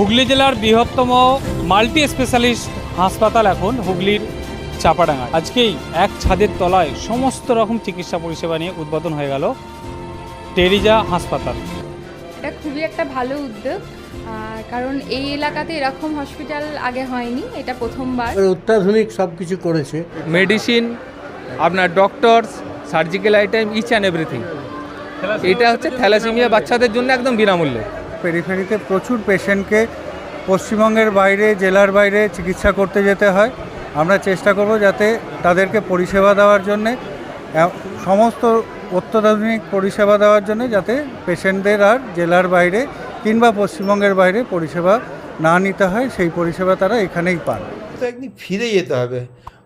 হুগলি জেলার বৃহত্তম multi specialist হাসপাতাল এখন হুগলির চাপাডাঙ্গা আজকেই এক ছাদের তলায় সমস্ত রকম চিকিৎসা পরিষেবা নিয়ে উদ্বোধন হয়ে গেল টেরিজা হাসপাতাল। এটা খুবই একটা ভালো উদ্যোগ কারণ এই এলাকাতে এরকম হসপিটাল আগে হয়নি এটা প্রথমবার। অত্যাধুনিক সব কিছু করেছে। মেডিসিন আপনার doctors surgical item each and everything এটা হচ্ছে থ্যালাসেমিয়া বাচ্চাদের জন্য একদম বিনামূল্যে। পেরিফেরিতে প্রচুর পেশেন্টকে পশ্চিমবঙ্গের বাইরে জেলার বাইরে চিকিৎসা করতে যেতে হয়। আমরা চেষ্টা করব যাতে তাদেরকে পরিষেবা দেওয়ার জন্যে সমস্ত অত্যাধুনিক পরিষেবা দেওয়ার জন্য যাতে পেশেন্টদের আর জেলার বাইরে কিংবা পশ্চিমবঙ্গের বাইরে পরিষেবা না নিতে হয়। সেই পরিষেবা তারা এখানেই পান। তো একদিন ফিরে যেতে হবে।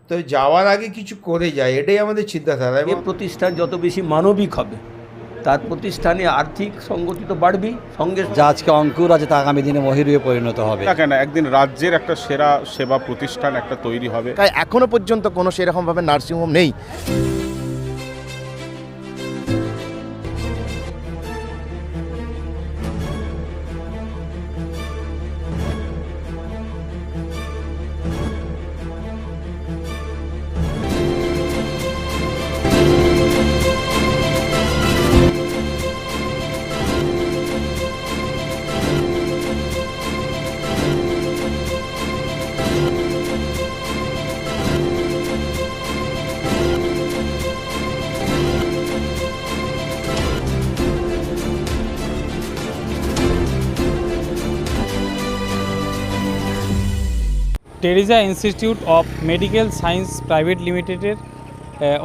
তো যাওয়ার আগে কিছু করে যায় এটাই আমাদের চিন্তাধারা। এ এবং প্রতিষ্ঠান যত বেশি মানবিক হবে তার প্রতিষ্ঠানে আর্থিক সংগতি তো বাড়বেই সঙ্গে যা আজকে অঙ্কুর আছে তা আগামী দিনে মহিরুয়ে পরিণত হবে। না কেন একদিন রাজ্যের একটা সেরা সেবা প্রতিষ্ঠান একটা তৈরি হবে। তাই এখনও পর্যন্ত কোনো সেরকমভাবে নার্সিংহোম নেই। Teresa Institute of Medical Science private লিমিটেডের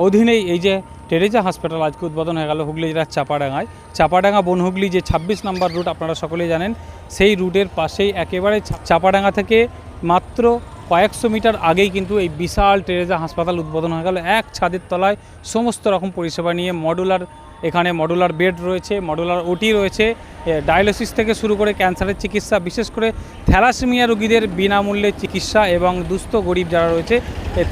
অধীনেই এই যে টেরিজা হাসপাতাল আজকে উদ্বোধন হয়ে গেল হুগলি জেলার চাপাডাঙ্গায়। চাপাডাঙ্গা, বনহুগলি যে ছাব্বিশ নম্বর রুট আপনারা সকলেই জানেন, সেই রুটের পাশেই একেবারে চাপাডাঙ্গা থেকে মাত্র কয়েকশো মিটার আগেই কিন্তু এই বিশাল টেরেজা হাসপাতাল উদ্বোধন হয়ে গেল। এক ছাদের তলায় সমস্ত রকম পরিষেবা নিয়ে মডুলার এখানে মডুলার বেড রয়েছে মডুলার ওটি রয়েছে ডায়ালিসিস থেকে শুরু করে ক্যান্সারের চিকিৎসা, বিশেষ করে থ্যালাসেমিয়া রোগীদের বিনামূল্যে চিকিৎসা এবং দুস্থ গরিব যারা রয়েছে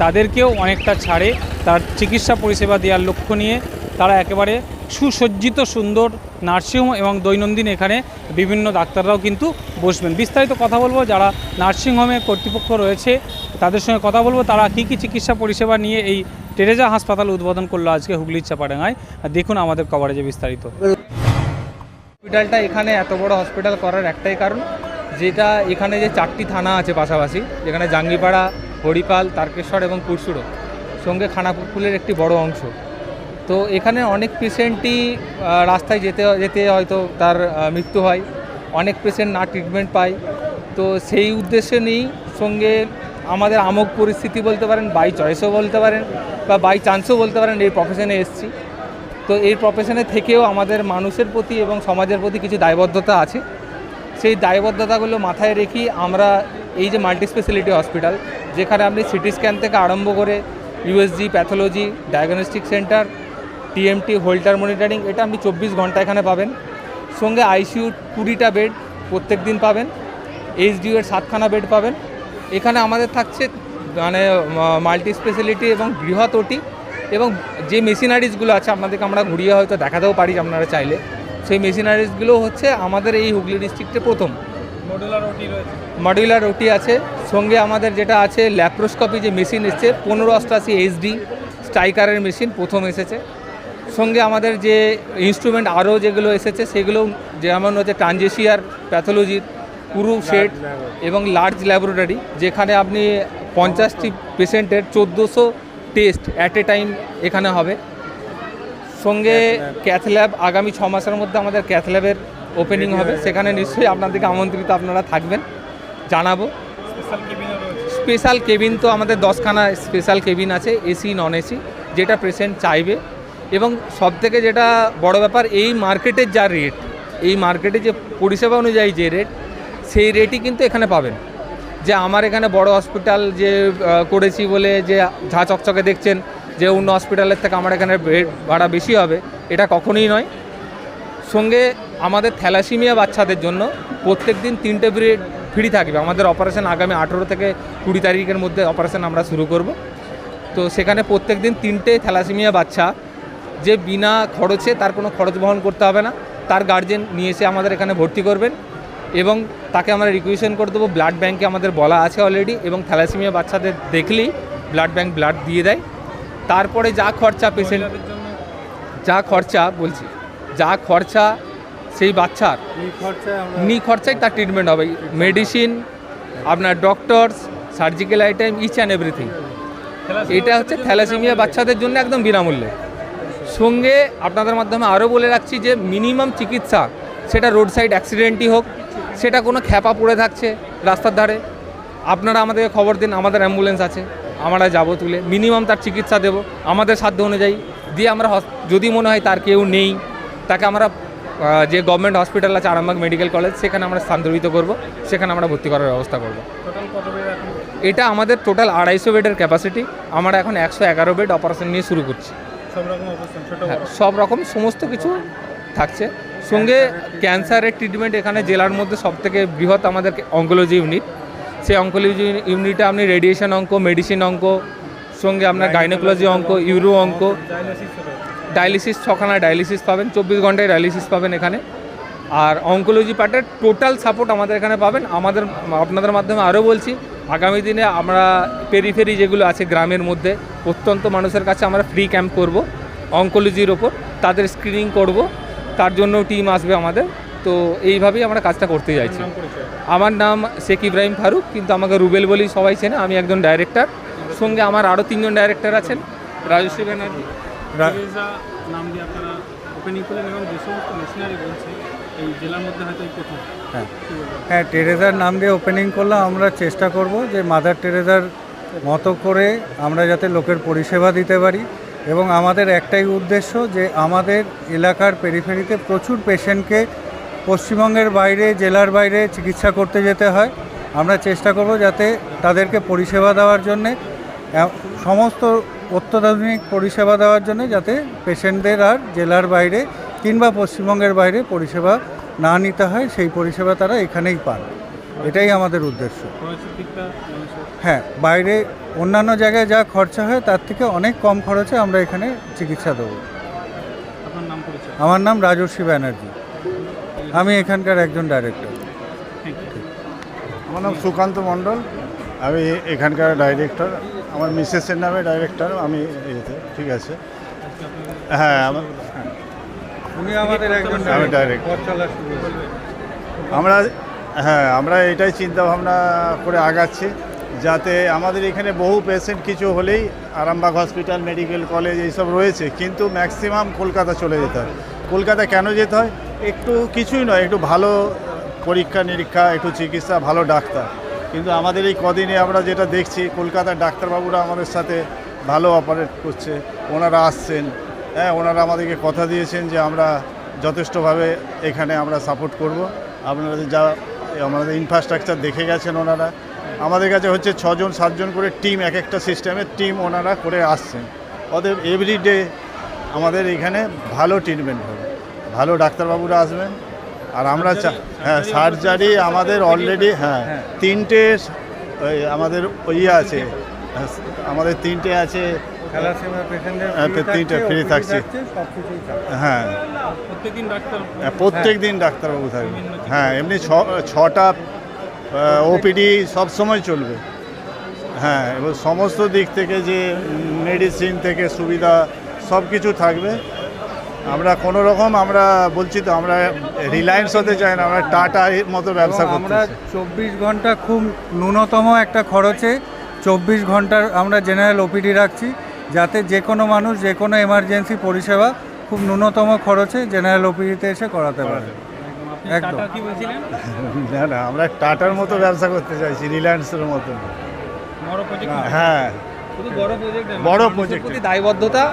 তাদেরকেও অনেকটা ছাড়ে তার চিকিৎসা পরিষেবা দেওয়ার লক্ষ্য নিয়ে তারা একেবারে সুসজ্জিত, সুন্দর নার্সিংহোম এবং দৈনন্দিন এখানে বিভিন্ন ডাক্তাররাও কিন্তু বসবেন। বিস্তারিত কথা বলব, যারা নার্সিংহোমে কর্তৃপক্ষ রয়েছে, তাদের সঙ্গে কথা বলব, তারা কী কী চিকিৎসা পরিষেবা নিয়ে এই টেরেজা হাসপাতাল উদ্বোধন করল আজকে হুগলির চাপাডাঙ্গায়। দেখুন আমাদের কভারেজে বিস্তারিত। হসপিটালটা এখানে এত বড় হসপিটাল করার একটাই কারণ, যেটা এখানে যে চারটি থানা আছে পাশাপাশি, যেখানে জাঙ্গিপাড়া, হরিপাল, তারকেশ্বর এবং কুরসুড়ো, সঙ্গে খানাপুকুলের একটি বড় অংশ। তো এখানে অনেক পেশেন্টই রাস্তায় যেতে যেতে হয়তো তার মৃত্যু হয়। অনেক পেশেন্ট না ট্রিটমেন্ট পায়। তো সেই উদ্দেশ্যে নিয়েই সঙ্গে আমাদের আমক পরিস্থিতি বলতে পারেন বাই চয়েসও বলতে পারেন বা বাই চান্সও বলতে পারেন, এই প্রফেশনে এসেছি। তো এই প্রফেশনে থেকেও আমাদের মানুষের প্রতি এবং সমাজের প্রতি কিছু দায়বদ্ধতা আছে। সেই দায়বদ্ধতাগুলো মাথায় রেখেই আমরা এই যে মাল্টি স্পেশালিটি হসপিটাল যেখানে আপনি সিটি স্ক্যান থেকে আরম্ভ করে USG pathology diagnostic centre TMT Holter monitoring এটা আপনি চব্বিশ ঘণ্টা এখানে পাবেন। সঙ্গে আইসিইউ কুড়িটা বেড প্রত্যেক দিন পাবেন এইচডিউ এর সাতখানা বেড পাবেন। এখানে আমাদের থাকছে মানে মাল্টি স্পেশালিটি এবং বৃহৎ ওটি এবং যে মেশিনারিজগুলো আছে আপনাদেরকে আমরা ঘুরিয়ে হয়তো দেখাতেও পারি আপনারা চাইলে সেই মেশিনারিজগুলো হচ্ছে আমাদের এই হুগলি ডিস্ট্রিক্টে প্রথম। মডুলার ওটি রয়েছে। মডিউলার ওটি আছে সঙ্গে আমাদের যেটা আছে ল্যাপ্রোস্কোপি যে মেশিন এসছে পনেরো অষ্টাশি এইচডি স্ট্রাইকারের মেশিন প্রথম এসেছে। সঙ্গে আমাদের যে ইনস্ট্রুমেন্ট আরও যেগুলো এসেছে সেগুলো যেমন হচ্ছে ট্রানজেসিয়ার প্যাথোলজির পুরু সেট এবং লার্জ ল্যাবরেটরি যেখানে আপনি পঞ্চাশটি পেশেন্টের চোদ্দোশো টেস্ট অ্যাট এ টাইম এখানে হবে। সঙ্গে ক্যাথ ল্যাব আগামী ছ মাসের মধ্যে আমাদের ক্যাথ ল্যাবের ওপেনিং হবে। সেখানে নিশ্চয়ই আপনাদেরকে আমন্ত্রিত আপনারা থাকবেন। জানাব। স্পেশাল কেবিন তো আমাদের দশখানা স্পেশাল কেবিন আছে এসি নন এসি যেটা পেশেন্ট চাইবে। এবং সব থেকে যেটা বড় ব্যাপার এই মার্কেটের যা রেট এই মার্কেটে যে পরিষেবা অনুযায়ী যে রেট সেই রেটই কিন্তু এখানে পাবেন। যে আমার এখানে বড় হসপিটাল যে করেছি বলে যে, ঝা চকচকে দেখছেন যে, অন্য হসপিটালের থেকে আমার এখানে বেড ভাড়া বেশি হবে, এটা কখনোই নয়। সঙ্গে আমাদের থ্যালাসিমিয়া বাচ্চাদের জন্য প্রত্যেক দিন তিনটে পিরিয়ড ফ্রি থাকবে। আমাদের অপারেশন আগামী আঠেরো থেকে কুড়ি তারিখের মধ্যে অপারেশন আমরা শুরু করব। তো সেখানে প্রত্যেক দিন তিনটে থ্যালাসিমিয়া বাচ্চা, যে বিনা খরচে তার কোনো খরচ বহন করতে হবে না। তার গার্জেন নিয়ে এসে আমাদের এখানে ভর্তি করবেন। এবং তাকে আমরা রিকুয়েশন করে দেবো। ব্লাড ব্যাঙ্কে আমাদের বলা আছে অলরেডি এবং থ্যালাসেমিয়া বাচ্চাদের দেখলেই ব্লাড ব্যাঙ্ক ব্লাড দিয়ে দেয়। তারপরে যা খরচা পেশেন্ট যা খরচা বলছি যা খরচা সেই বাচ্চার নি খরচায় তার ট্রিটমেন্ট হবে। মেডিসিন আপনার doctors surgical item each and everything এটা হচ্ছে থ্যালাসেমিয়া বাচ্চাদের জন্য একদম বিনামূল্যে। সঙ্গে আপনাদের মাধ্যমে আরও বলে রাখছি যে মিনিমাম চিকিৎসা সেটা রোড সাইড অ্যাক্সিডেন্টই হোক সেটা কোনো খ্যাপা পড়ে থাকছে রাস্তার ধারে। আপনারা আমাদেরকে খবর দিন আমাদের অ্যাম্বুলেন্স আছে। আমরা যাব তুলে। মিনিমাম তার চিকিৎসা দেব। আমাদের সাধ্য অনুযায়ী দিয়ে আমরা যদি মনে হয় তার কেউ নেই তাকে আমরা যে গভর্নমেন্ট হসপিটাল আছে আরামবাগ মেডিকেল কলেজ সেখানে আমরা স্থানান্তরিত করব। সেখানে আমরা ভর্তি করার ব্যবস্থা করব। এটা আমাদের টোটাল আড়াইশো বেডের ক্যাপাসিটি আমরা এখন একশো এগারো বেড অপারেশন নিয়ে শুরু করছি। সব রকম হ্যাঁ, বড়? সব রকম সমস্ত কিছু থাকছে। সঙ্গে ক্যান্সারের ট্রিটমেন্ট এখানে জেলার মধ্যে সবথেকে বৃহৎ আমাদের অঙ্কোলজি ইউনিট সেই অঙ্কোলজি ইউনিটে আপনি রেডিয়েশন অঙ্ক মেডিসিন অঙ্ক, সঙ্গে আপনার গাইনোকোলজি অঙ্ক ইউরো অঙ্ক ডায়ালিসিস ছখানা ডায়ালিসিস পাবেন, চব্বিশ ঘন্টায় ডায়ালিসিস পাবেন এখানে। আর অঙ্কোলজি পার্টের টোটাল সাপোর্ট আমাদের এখানে পাবেন। আমাদের, আপনাদের মাধ্যমে আরও বলছি, আগামী দিনে আমরা পেরিফেরি যেগুলো আছে গ্রামের মধ্যে, অত্যন্ত মানুষের কাছে আমরা ফ্রি ক্যাম্প করব অঙ্কোলজির ওপর, তাদের স্ক্রিনিং করব। তার জন্য টিম আসবে আমাদের। তো এইভাবেই আমরা কাজটা করতে চাইছি আমার নাম শেখ ইব্রাহিম ফারুক কিন্তু আমাকে রুবেল বলেই সবাই চেনে। আমি একজন ডাইরেক্টর সঙ্গে আমার আরও তিনজন ডাইরেক্টর আছেন। রাজশ্রী ব্যানার্জি। নাম দিয়ে আপনারা ওপেনিং করলেন এবং যে সমস্ত মেশিনারি বলছে এই জেলার মধ্যে হয়তো এই প্রথম। হ্যাঁ। হ্যাঁ টেরেজার নাম দিয়ে ওপেনিং করলাম। আমরা চেষ্টা করব যে মাদার টেরেজার মতো করে আমরা যাতে লোকের পরিষেবা দিতে পারি। এবং আমাদের একটাই উদ্দেশ্য যে আমাদের এলাকার পেরিফেরিতে প্রচুর পেশেন্টকে পশ্চিমবঙ্গের বাইরে, জেলার বাইরে চিকিৎসা করতে যেতে হয়। আমরা চেষ্টা করব যাতে তাদেরকে পরিষেবা দেওয়ার জন্যে সমস্ত অত্যাধুনিক পরিষেবা দেওয়ার জন্য যাতে পেশেন্টদের আর জেলার বাইরে কিংবা পশ্চিমবঙ্গের বাইরে পরিষেবা না নিতে হয়, সেই পরিষেবা তারা এখানেই পান। এটাই আমাদের উদ্দেশ্য। হ্যাঁ বাইরে অন্যান্য জায়গায় যা খরচা হয় তার থেকে অনেক কম খরচে আমরা এখানে চিকিৎসা দেবো। আপনার নাম পরিচয়? আমার নাম রাজর্ষি ব্যানার্জি। আমি এখানকার একজন ডাইরেক্টর। আমার নাম সুকান্ত মণ্ডল। আমি এখানকার ডাইরেক্টর। আমার মিসেসের নামে ডাইরেক্টর। আমি ইয়েতে ঠিক আছে। হ্যাঁ আমার উনি আমাদের একজন আমি। আমরা হ্যাঁ আমরা এটাই চিন্তা ভাবনা করে আগাচ্ছি যাতে আমাদের এখানে বহু পেশেন্ট কিছু হলেই আরামবাগ হসপিটাল মেডিকেল কলেজ এইসব রয়েছে, কিন্তু ম্যাক্সিমাম কলকাতা চলে যেতে হয়। কলকাতা কেন যেতে হয়? একটু কিছুই নয়, একটু ভালো পরীক্ষা, নিরীক্ষা, একটু চিকিৎসা, ভালো ডাক্তার। কিন্তু আমাদের এই কদিনে আমরা যেটা দেখছি, কলকাতার ডাক্তারবাবুরা আমাদের সাথে ভালো অপারেট করছে, ওনারা আসছেন হ্যাঁ ওনারা আমাদেরকে কথা দিয়েছেন যে আমরা যথেষ্টভাবে এখানে আমরা সাপোর্ট করব। আপনারা যা আমাদের ইনফ্রাস্ট্রাকচার দেখে গেছেন ওনারা। আমাদের কাছে হচ্ছে ছজন সাতজন করে টিম এক একটা সিস্টেমের টিম ওনারা করে আসছেন। অতএব এভরিডে আমাদের এখানে ভালো ট্রিটমেন্ট হবে। ভালো ডাক্তারবাবুরা আসবেন। আর আমরা চা- হ্যাঁ সার্জারি আমাদের অলরেডি হ্যাঁ তিনটে ওই আমাদের ওই আছে। হ্যাঁ, আমাদের তিনটে আছে হ্যাঁ, থাকছে, কিছুই থাকছে। হ্যাঁ। প্রত্যেকদিন হ্যাঁ, প্রত্যেক দিন ডাক্তারবাবু থাকবে। হ্যাঁ এমনি ছ- ছটা ওপিডি সব সময় চলবে। হ্যাঁ এবার সমস্ত দিক থেকে যে মেডিসিন থেকে সুবিধা সব কিছু থাকবে। আমরা কোনো রকম আমরা বলছি তো আমরা রিলায়েন্স হতে চাই না আমরা টাটা এর মতো ব্যবসা এবং আমরা চব্বিশ ঘণ্টা খুব ন্যূনতম একটা খরচে চব্বিশ ঘণ্টার আমরা জেনারেল ওপিডি রাখছি। যাতে যে কোনো মানুষ যে কোনো এমার্জেন্সি পরিষেবা খুব ন্যূনতম খরচে জেনারেল ওপিডিতে এসে করাতে পারে। একদম। না না আমরা টাটার মতো ব্যবসা করতে চাইছি রিলায়েন্সের মতো। হ্যাঁ। বড় প্রজেক্ট দায়বদ্ধতা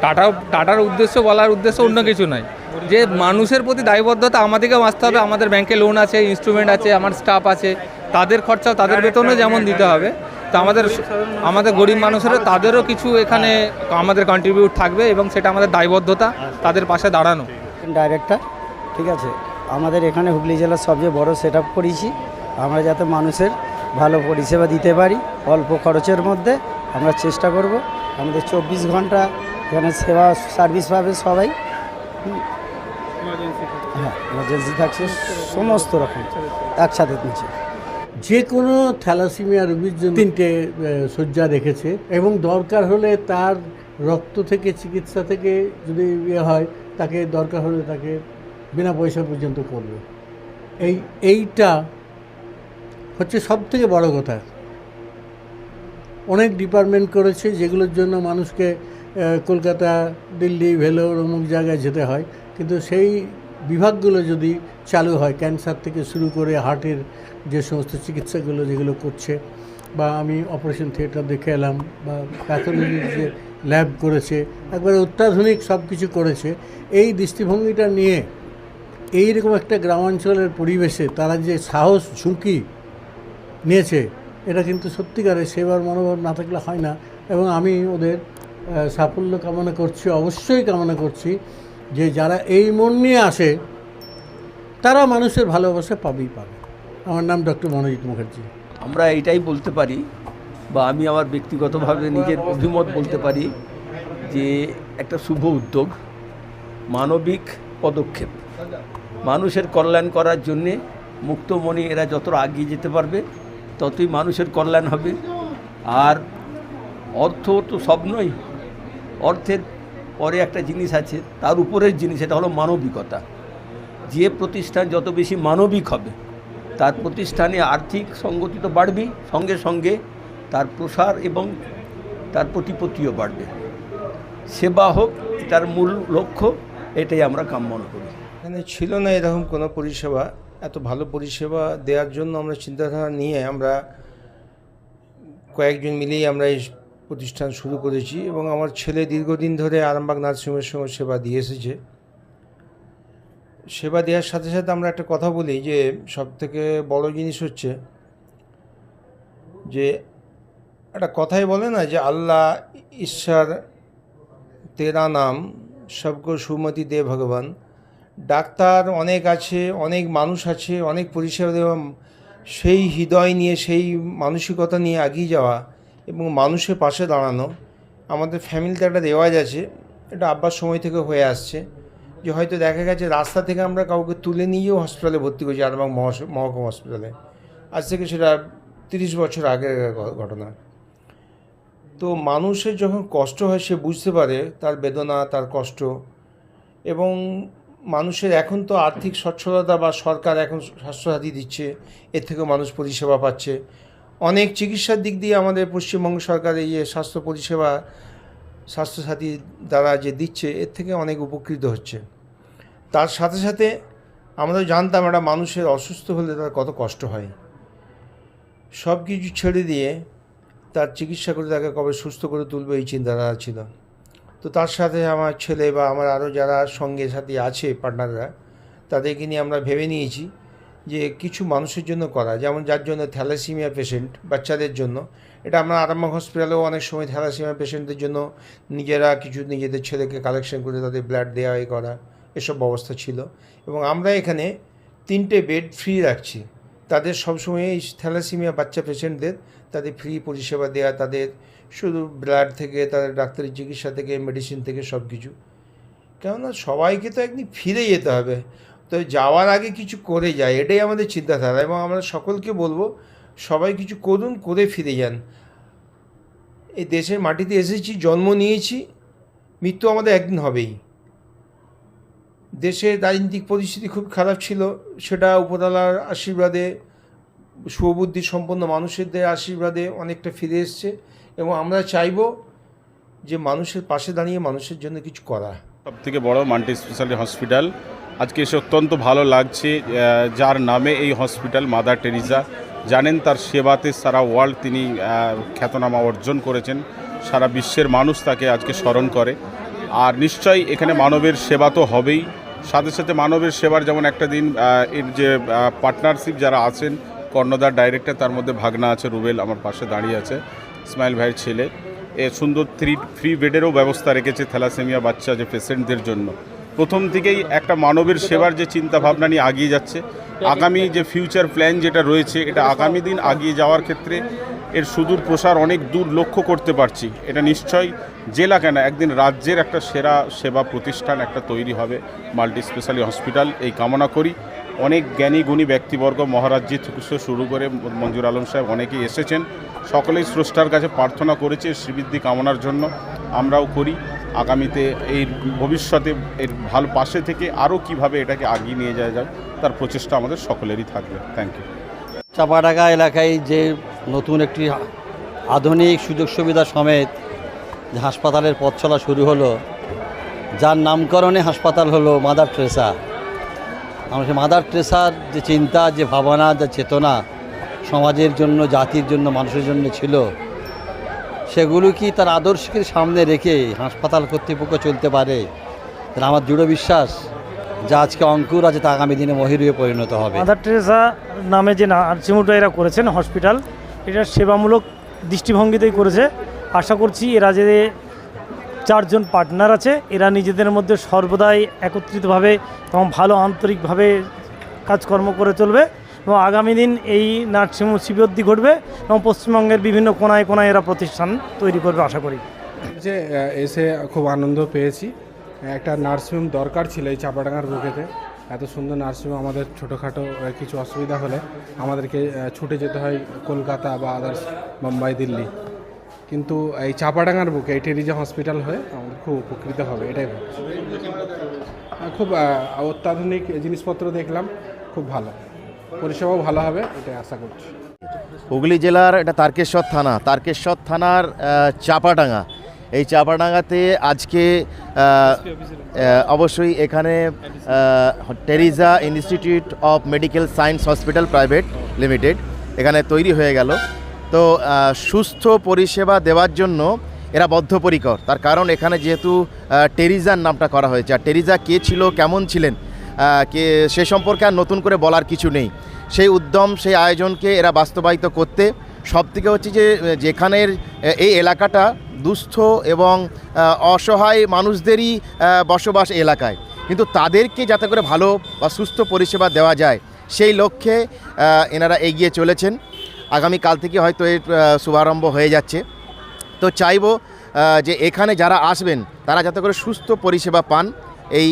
টাটা টাটার উদ্দেশ্য বলার উদ্দেশ্য অন্য কিছু নয় যে মানুষের প্রতি দায়বদ্ধতা আমাদেরকেও আসতে হবে। আমাদের ব্যাংকে লোন আছে ইনস্ট্রুমেন্ট আছে আমার স্টাফ আছে। তাদের খরচা তাদের বেতনও যেমন দিতে হবে। তা আমাদের আমাদের গরিব মানুষেরও তাদেরও কিছু এখানে আমাদের কন্ট্রিবিউট থাকবে এবং সেটা আমাদের দায়বদ্ধতা তাদের পাশে দাঁড়ানো। ডাইরেক্টর ঠিক আছে। আমাদের এখানে হুগলি জেলার সবচেয়ে বড় সেট আপ করেছি। আমরা যাতে মানুষের ভালো পরিষেবা দিতে পারি অল্প খরচের মধ্যে আমরা চেষ্টা করব। আমাদের চব্বিশ ঘণ্টা এখানে সেবা সার্ভিস পাবে সবাই। হ্যাঁ এমার্জেন্সি থাকছে সমস্ত রকম একসাথে নিচে। যে কোনো থ্যালাসিমিয়া রোগীর জন্য তিনটে শয্যা রেখেছে এবং দরকার হলে তার রক্ত থেকে চিকিৎসা থেকে যদি ইয়ে হয় তাকে দরকার হলে তাকে বিনা পয়সা পর্যন্ত করবে। এই এইটা হচ্ছে সব থেকে বড় কথা। অনেক ডিপার্টমেন্ট করেছে যেগুলোর জন্য মানুষকে কলকাতা দিল্লি ভেলোর অমুক জায়গায় যেতে হয়। কিন্তু সেই বিভাগগুলো যদি চালু হয়, ক্যান্সার থেকে শুরু করে হার্টের যে সমস্ত চিকিৎসাগুলো যেগুলো করছে বা আমি অপারেশন থিয়েটার দেখে এলাম বা প্যাথোলজির যে ল্যাব করেছে, একবারে অত্যাধুনিক সব কিছু করেছে, এই দৃষ্টিভঙ্গিটা নিয়ে এইরকম একটা গ্রামাঞ্চলের পরিবেশে তারা যে সাহস, ঝুঁকি নিয়েছে, এটা কিন্তু সত্যিকারে সেবার মনোভাব না থাকলে হয় না। এবং আমি ওদের সাফল্য কামনা করছি, অবশ্যই কামনা করছি। যে যারা এই মন নিয়ে আসে, তারা মানুষের ভালোবাসা পাবেই পাবে। আমার নাম ডক্টর মনোজিৎ মুখার্জি। আমরা এটাই বলতে পারি বা আমি আমার ব্যক্তিগতভাবে নিজের অভিমত বলতে পারি যে একটা শুভ উদ্যোগ, মানবিক পদক্ষেপ। মানুষের কল্যাণ করার জন্যে মুক্তমণি এরা যত এগিয়ে যেতে পারবে, ততই মানুষের কল্যাণ হবে। আর অর্থ তো সব নয়, অর্থের পরে একটা জিনিস আছে, তার উপরের জিনিস এটা হলো মানবিকতা। যে প্রতিষ্ঠান যত বেশি মানবিক হবে, তার প্রতিষ্ঠানে আর্থিক সঙ্গতি তো বাড়বেই, সঙ্গে সঙ্গে তার প্রসার এবং তার প্রতিপত্তিও বাড়বে। সেবা হোক, তার মূল লক্ষ্য, এটাই আমরা কামনা করি। এখানে ছিল না এরকম কোনো পরিষেবা। এত ভালো পরিষেবা দেওয়ার জন্য আমরা চিন্তাধারা নিয়ে আমরা কয়েকজন মিলেই আমরা এই প্রতিষ্ঠান শুরু করেছি এবং আমার ছেলে দীর্ঘদিন ধরে আরামবাগ নার্সিংহোমের সঙ্গে সেবা দিয়ে এসেছে। সেবা দেওয়ার সাথে সাথে আমরা একটা কথা বলি যে সব থেকে বড় জিনিস হচ্ছে যে, একটা কথাই বলে না যে, আল্লাহ, ঈশ্বর, তেরা নাম সবকো সুমতি দে ভগবান। ডাক্তার অনেক আছে, অনেক মানুষ আছে, অনেক পরিষেবা দেওয়া, সেই হৃদয় নিয়ে, সেই মানসিকতা নিয়ে এগিয়ে যাওয়া এবং মানুষের পাশে দাঁড়ানো, আমাদের ফ্যামিলিতে একটা রেওয়াজ আছে, এটা আব্বার সময় থেকে হয়ে আসছে, যে হয়তো দেখা গেছে রাস্তা থেকে আমরা কাউকে তুলে নিয়েও হসপিটালে ভর্তি করছি, আরামবাগ মহকুমা হসপিটালে আজ থেকে সেটা তিরিশ বছর আগের ঘটনা। তো মানুষের যখন কষ্ট হয়, সে বুঝতে পারে তার বেদনা, তার কষ্ট এবং মানুষের এখন তো আর্থিক সচ্ছলতা বা সরকার এখন স্বাস্থ্যসাথী দিচ্ছে, এর থেকেও মানুষ পরিষেবা পাচ্ছে। অনেক চিকিৎসার দিক দিয়ে আমাদের পশ্চিমবঙ্গ সরকার এই যে স্বাস্থ্য পরিষেবা, স্বাস্থ্যসাথী দ্বারা যে দিচ্ছে, এর থেকে অনেক উপকৃত হচ্ছে। তার সাথে সাথে আমরা জানতাম একটা মানুষের অসুস্থ হলে তার কত কষ্ট হয়। সব কিছু ছেড়ে দিয়ে তার চিকিৎসা করে তাকে কবে সুস্থ করে তুলবে এই চিন্তাধারা ছিল। তো তার সাথে আমার ছেলে বা আমার আরও যারা সঙ্গে সাথী আছে পার্টনাররা তাদেরকে নিয়ে আমরা ভেবে নিয়েছি। যে কিছু মানুষের জন্য করা, যেমন যার জন্য থ্যালাসিমিয়া পেশেন্ট বাচ্চাদের জন্য। এটা আমরা আরামবাগ হসপিটালেও অনেক সময় থ্যালাসিমিয়া পেশেন্টদের জন্য নিজেরা কিছু নিজেদের ছেলেকে কালেকশন করে তাদের ব্লাড দেওয়া এ করা, এসব ব্যবস্থা ছিল। এবং আমরা এখানে তিনটে বেড ফ্রি রাখছি। তাদের সবসময় এই থ্যালাসিমিয়া বাচ্চা পেশেন্টদের তাদের ফ্রি পরিষেবা দেওয়া তাদের শুধু ব্লাড থেকে, তাদের ডাক্তারের চিকিৎসা থেকে মেডিসিন থেকে সব কিছু কেননা সবাইকে তো একদিন ফিরে যেতে হবে। তো যাওয়ার আগে কিছু করে যায়, এটাই আমাদের চিন্তাধারা এবং আমরা সকলকে বলব, সবাই কিছু করুন, করে ফিরে যান। এই দেশের মাটিতে এসেছি, জন্ম নিয়েছি, মৃত্যু আমাদের একদিন হবেই। দেশের রাজনৈতিক পরিস্থিতি খুব খারাপ ছিল, সেটা উপরওয়ালার আশীর্বাদে সুবুদ্ধি সম্পন্ন মানুষেরদের আশীর্বাদে অনেকটা ফিরে এসছে এবং আমরা চাইব যে মানুষের পাশে দাঁড়িয়ে মানুষের জন্য কিছু করা। সব থেকে বড় মাল্টি স্পেশালিটি হসপিটাল আজকে এসে অত্যন্ত ভালো লাগছে যার নামে এই হসপিটাল মাদার টেরিজা জানেন তার সেবাতে সারা ওয়ার্ল্ড তিনি খ্যাতনামা অর্জন করেছেন। সারা বিশ্বের মানুষ তাকে আজকে স্মরণ করে। আর নিশ্চয়ই এখানে মানবের সেবা তো হবেই। সাথে সাথে মানবের সেবার যেমন একটা দিন এর যে পার্টনারশিপ যারা আছেন কর্ণদার ডাইরেক্টর তার মধ্যে ভাগনা আছে, রুবেল আমার পাশে দাঁড়িয়ে আছে, ইসমাইল ভাইয়ের ছেলে। এ সুন্দর থ্রি ফ্রি বেডেরও ব্যবস্থা রেখেছে থ্যালাসেমিয়া বাচ্চা যে পেশেন্টদের জন্য। প্রথম থেকেই একটা মানবের সেবার যে চিন্তা ভাবনা নিয়ে এগিয়ে যাচ্ছে। আগামী যে ফিউচার প্ল্যান যেটা রয়েছে, এটা আগামী দিন আগিয়ে যাওয়ার ক্ষেত্রে এর সুদূর প্রসার অনেক দূর লক্ষ্য করতে পারছি। এটা নিশ্চয়ই জেলা কেন, একদিন রাজ্যের একটা সেরা সেবা প্রতিষ্ঠান একটা তৈরি হবে। মাল্টি স্পেশালি হসপিটাল, এই কামনা করি। অনেক জ্ঞানী, গুণী ব্যক্তিবর্গ মহারাজ্যে থেকে শুরু করে মঞ্জুর আলম সাহেব অনেকেই এসেছেন। সকলেই স্রষ্টার কাছে প্রার্থনা করেছে, শ্রীবৃদ্ধি কামনার জন্য আমরাও করি। আগামীতে এই ভবিষ্যতে এর ভালো পাশে থেকে আরও কীভাবে এটাকে আগিয়ে নিয়ে যাওয়া যায়, তার প্রচেষ্টা আমাদের সকলেরই থাকবে। থ্যাংক ইউ চাপাডাঙ্গা এলাকায় যে নতুন একটি আধুনিক সুযোগ সুবিধা সমেত যে হাসপাতালের পথ চলা শুরু হলো, যার নামকরণে হাসপাতাল হলো মাদার ট্রেসা। আমরা সেই মাদার ট্রেসার যে চিন্তা, যে ভাবনা, যে চেতনা সমাজের জন্য, জাতির জন্য, মানুষের জন্য ছিল সেগুলো কি তার আদর্শকে সামনে রেখে হাসপাতাল কর্তৃপক্ষ চলতে পারে? তাহলে আমার দৃঢ় বিশ্বাস যা আজকে অঙ্কুর আছে তা আগামী দিনে মহিরুয়ে পরিণত হবে। মাদার টেরেসা নামে যে নার্সিংহোমটা এরা করেছেন হসপিটাল, এটা সেবামূলক দৃষ্টিভঙ্গিতেই করেছে। আশা করছি এরা যে চারজন পার্টনার আছে, এরা নিজেদের মধ্যে সর্বদাই একত্রিতভাবে এবং ভালো আন্তরিকভাবে কাজকর্ম করে চলবে। এবং আগামী দিন এই নার্সিংহোম শিবিরদি ঘটবে এবং পশ্চিমবঙ্গের বিভিন্ন কোনায় কোনায় এরা প্রতিষ্ঠান তৈরি করবে, আশা করি। যে এসে খুব আনন্দ পেয়েছি। একটা নার্সিংহোম দরকার ছিল এই চাপাডাঙ্গার বুকেতে। এত সুন্দর নার্সিংহোম, আমাদের ছোটোখাটো কিছু অসুবিধা হলে আমাদেরকে ছুটে যেতে হয় কলকাতা বা আদার্স মুম্বাই, দিল্লি। কিন্তু এই চাপাডাঙ্গার বুকে, এই টেরিজা হসপিটাল হয়ে আমাদের খুব উপকৃত হবে, এটাই খুব অত্যাধুনিক জিনিসপত্র দেখলাম, খুব ভালো। পরিষেবাও ভালো হবে, এটাই আশা করছি। হুগলি জেলার এটা তারকেশ্বর থানা, তারকেশ্বর থানার চাপাডাঙ্গা। এই চাপাডাঙ্গাতে আজকে অবশ্যই এখানে Teresa Institute of Medical Science hospital private limited এখানে তৈরি হয়ে গেল। তো সুস্থ পরিষেবা দেওয়ার জন্য এরা বদ্ধপরিকর। তার কারণ এখানে যেহেতু টেরিজার নামটা করা হয়েছে। আর টেরিজা কে ছিল, কেমন ছিলেন সে সম্পর্কে আর নতুন করে বলার কিছু নেই। সেই উদ্যম, সেই আয়োজনকে এরা বাস্তবায়িত করতে সব থেকে হচ্ছে যে, যেখানের এই এলাকাটা দুস্থ এবং অসহায় মানুষদেরই বসবাস এলাকায়। কিন্তু তাদেরকে যাতে করে ভালো বা সুস্থ পরিষেবা দেওয়া যায়, সেই লক্ষ্যে এনারা এগিয়ে চলেছেন। আগামীকাল থেকে হয়তো এর শুভারম্ভ হয়ে যাচ্ছে। তো চাইব যে এখানে যারা আসবেন, তারা যাতে করে সুস্থ পরিষেবা পান। এই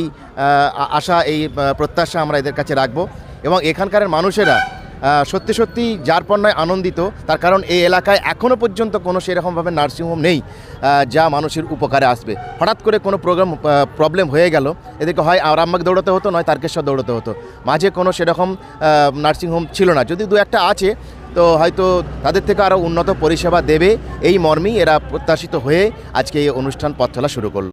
আশা, এই প্রত্যাশা আমরা এদের কাছে রাখব। এবং এখানকার মানুষেরা সত্যি সত্যি যার পণ্যায় আনন্দিত, তার কারণ এই এলাকায় এখনও পর্যন্ত কোনো সেরকমভাবে নার্সিংহোম নেই যা মানুষের উপকারে আসবে। হঠাৎ করে কোনো প্রোগ্রাম প্রবলেম হয়ে গেল, এদেরকে হয় আরামবাগ দৌড়াতে হতো, নয় তারকেশ্বর দৌড়াতে হতো। মাঝে কোনো সেরকম নার্সিংহোম ছিল না। যদি দু একটা আছে, তো হয়তো তাদের থেকে আরও উন্নত পরিষেবা দেবে, এই মর্মেই এরা প্রত্যাশিত হয়ে আজকে এই অনুষ্ঠান পথ চলা শুরু করল।